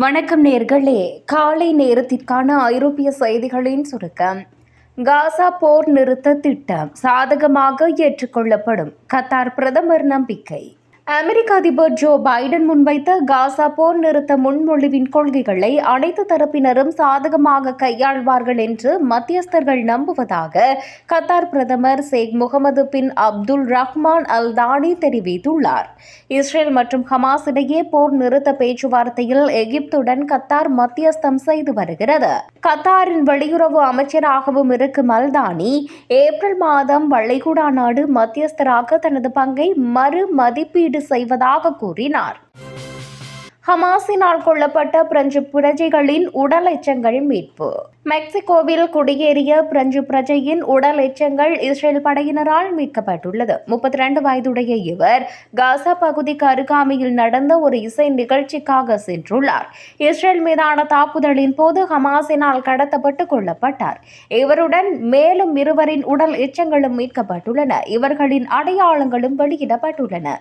வணக்கம் நேர்களே. காலை நேரத்திற்கான ஐரோப்பிய செய்திகளின் சுருக்கம். காசா போர் நிறுத்த திட்டம் சாதகமாக ஏற்றுக்கொள்ளப்படும். கத்தார் பிரதமர் நம்பிக்கை. அமெரிக்க அதிபர் ஜோ பைடன் முன்வைத்த காசா போர் நிறுத்த முன்மொழிவின் கொள்கைகளை அனைத்து தரப்பினரும் சாதகமாக கையாள்வார்கள் என்று மத்தியஸ்தர்கள் நம்புவதாக கத்தார் பிரதமர் ஷேக் முகமது பின் அப்துல் ரஹ்மான் அல் தானி தெரிவித்துள்ளார். இஸ்ரேல் மற்றும் ஹமாஸ் இடையே போர் நிறுத்த பேச்சுவார்த்தையில் எகிப்துடன் கத்தார் மத்தியஸ்தம் செய்து வருகிறது. கத்தாரின் வெளியுறவு அமைச்சராகவும் இருக்கும் அல்தானி ஏப்ரல் மாதம் வளைகுடா நாடு மத்தியஸ்தராக தனது பங்கை மறு மதிப்பீடு செய்வதாக கூறினார். ஹமாஸினால் கொல்லப்பட்ட பிரெஞ்சு பிரஜைகளின் உடல் எச்சங்கள் மீட்பு. மெக்சிகோவில் குடியேறிய பிரெஞ்சு பிரஜையின் உடல் எச்சங்கள் இஸ்ரேல் படையினரால் மீட்கப்பட்டுள்ளது. முப்பத்தி ரெண்டு வயதுடைய இவர் காசா பகுதிக்கு அருகாமையில் நடந்த ஒரு இசை நிகழ்ச்சிக்காக சென்றுள்ளார். இஸ்ரேல் மீதான தாக்குதலின் போது ஹமாஸினால் கடத்தப்பட்டு கொல்லப்பட்டார். இவருடன் மேலும் இருவரின் உடல் எச்சங்களும் மீட்கப்பட்டுள்ளன. இவர்களின் அடையாளங்களும் வெளியிடப்பட்டுள்ளன.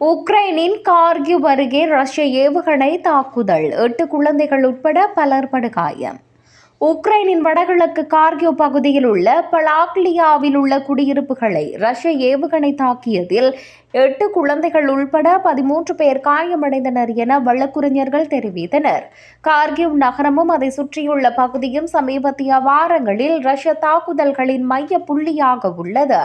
உக்ரைனின் கார்கிவ் அருகே ரஷ்ய ஏவுகணை தாக்குதல். எட்டு குழந்தைகள் உட்பட பலர் படுகாயம் உக்ரைனின் வடகிழக்கு கார்கிவ் பகுதியில் உள்ள பலாக்லியாவில் உள்ள குடியிருப்புகளை ரஷ்ய ஏவுகணை தாக்கியதில் எட்டு குழந்தைகள் உள்பட பதிமூன்று பேர் காயமடைந்தனர் என வழக்குரைஞர்கள் தெரிவித்தனர். கார்கிவ் நகரமும் அதை சுற்றியுள்ள பகுதியும் சமீபத்திய வாரங்களில் ரஷ்ய தாக்குதல்களின் மைய புள்ளியாக உள்ளது.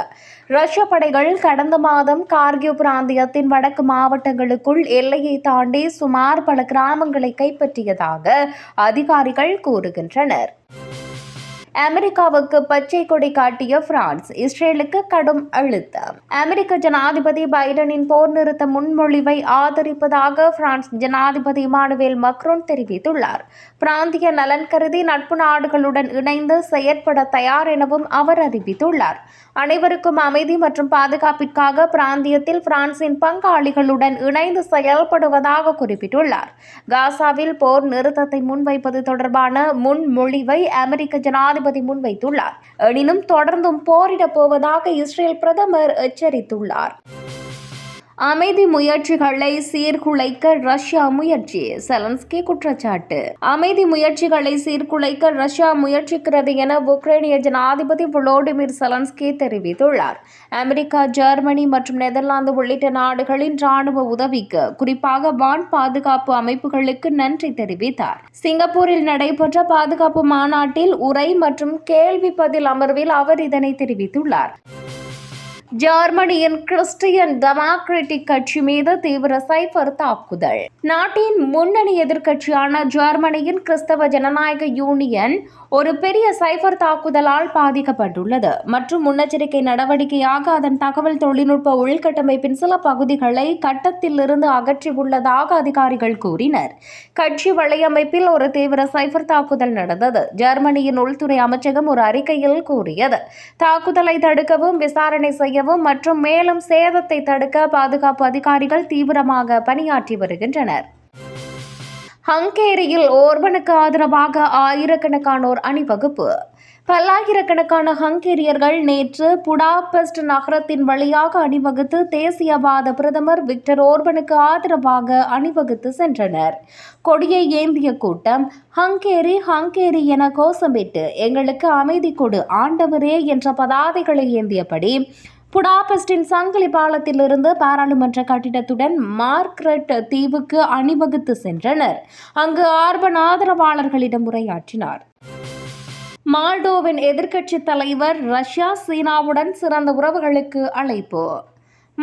ரஷ்ய படைகள் கடந்த மாதம் கார்கிவ் பிராந்தியத்தின் வடக்கு மாவட்டங்களுக்குள் எல்லையை தாண்டி சுமார் பல கிராமங்களை கைப்பற்றியதாக அதிகாரிகள் கூறுகின்றனர். அமெரிக்காவுக்கு பச்சை கொடி காட்டிய பிரான்ஸ் இஸ்ரேலுக்கு கடும் அழுத்தம். அமெரிக்க ஜனாதிபதி பைடனின் போர் நிறுத்த முன்மொழிவை ஆதரிப்பதாக பிரான்ஸ் ஜனாதிபதி இமானுவேல் மக்ரோன் தெரிவித்துள்ளார். பிராந்திய நலன் கருதி நட்பு நாடுகளுடன் இணைந்து செயற்பட தயார் எனவும் அவர் அறிவித்துள்ளார். அனைவருக்கும் அமைதி மற்றும் பாதுகாப்பிற்காக பிராந்தியத்தில் பிரான்சின் பங்காளிகளுடன் இணைந்து செயல்படுவதாக குறிப்பிட்டுள்ளார். காசாவில் போர் நிறுத்தத்தை முன்வைப்பது தொடர்பான முன்மொழிவை அமெரிக்க ஜனாதிபதி முன்வைத்துள்ளார். எனினும் தொடர்ந்தும் போரிடப் போவதாக இஸ்ரேல் பிரதமர் எச்சரித்துள்ளார். அமைதி முயற்சிகளை சீர்குலைக்க ரஷ்யா முயற்சி. செலன்ஸ்கி குற்றச்சாட்டு. அமைதி முயற்சிகளை சீர்குலைக்க ரஷ்யா முயற்சிக்கிறது என உக்ரைனிய ஜனாதிபதி வோலோடிமிர் செலன்ஸ்கி தெரிவித்துள்ளார். அமெரிக்கா ஜெர்மனி மற்றும் நெதர்லாந்து உள்ளிட்ட நாடுகளின் ராணுவ உதவிக்கு குறிப்பாக வான் பாதுகாப்பு அமைப்புகளுக்கு நன்றி தெரிவித்தார். சிங்கப்பூரில் நடைபெற்ற பாதுகாப்பு மாநாட்டில் உரை மற்றும் கேள்வி பதில் அமர்வில் அவர் இதனை தெரிவித்துள்ளார். ஜெர்மனியின் கிறிஸ்டியன் டெமோக்ராட்டிக் கட்சி மீது தீவிர சைபர் தாக்குதல். நாட்டின் முன்னணி எதிர்க்கட்சியான ஜெர்மனியின் கிறிஸ்தவ ஜனநாயக யூனியன் ஒரு பெரிய சைபர் தாக்குதலால் பாதிக்கப்பட்டுள்ளது. மற்றும் முன்னெச்சரிக்கை நடவடிக்கையாக அதன் தகவல் தொழில்நுட்ப உள்கட்டமைப்பின் சில பகுதிகளை கட்டத்திலிருந்து அகற்றியுள்ளதாக அதிகாரிகள் கூறினர். கட்சி வலையமைப்பில் ஒரு தீவிர சைபர் தாக்குதல் நடந்தது. ஜெர்மனியின் உள்துறை அமைச்சகம் ஒரு அறிக்கையில் கூறியது. தாக்குதலை தடுக்கவும் விசாரணை செய்யவும் மற்றும் மேலும் சேதத்தை தடுக்க பாதுகாப்பு அதிகாரிகள் தீவிரமாக பணியாற்றி வருகின்றனர். ஹங்கேரியில் ஓர்பனுக்கு ஆதரவாக ஆயிரக்கணக்கானோர் அணிவகுப்பு. பல்லாயிரக்கணக்கான ஹங்கேரியர்கள் நேற்று புடாபெஸ்ட் நகரத்தின் வழியாக அணிவகுத்து தேசியவாத பிரதமர் விக்டர் ஓர்பனுக்கு ஆதரவாக அணிவகுத்து சென்றனர். கொடியை ஏந்திய கூட்டம் ஹங்கேரி ஹங்கேரி என கோஷமிட்டு எங்களுக்கு அமைதி கொடு ஆண்டவரே என்ற பதாதைகளை ஏந்தியபடி புடாபெஸ்டின் சங்கிலி பாலத்திலிருந்து பாராளுமன்ற கட்டிடத்துடன் மார்க்ரெட் தீவுக்கு அணிவகுத்து சென்றனர். அங்கு ஆர்பன் ஆதரவாளர்களிடம் உரையாற்றினார். மால்டோவின் எதிர்க்கட்சித் தலைவர் ரஷ்யா சீனாவுடன் சிறந்த உறவுகளுக்கு அழைப்பு.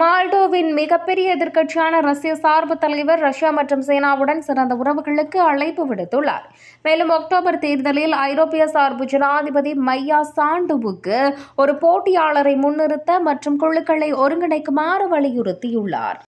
மால்டோவின் மிகப்பெரிய எதிர்க்கட்சியான ரஷ்ய சார்பு தலைவர் ரஷ்யா மற்றும் சீனாவுடன் சிறந்த உறவுகளுக்கு அழைப்பு விடுத்துள்ளார். மேலும் அக்டோபர் தேர்தலில் ஐரோப்பிய சார்பு ஜனாதிபதி மையா சாண்டுவுக்கு ஒரு போட்டியாளரை முன்னிறுத்த மற்றும் குழுக்களை ஒருங்கிணைக்குமாறு வலியுறுத்தியுள்ளார்.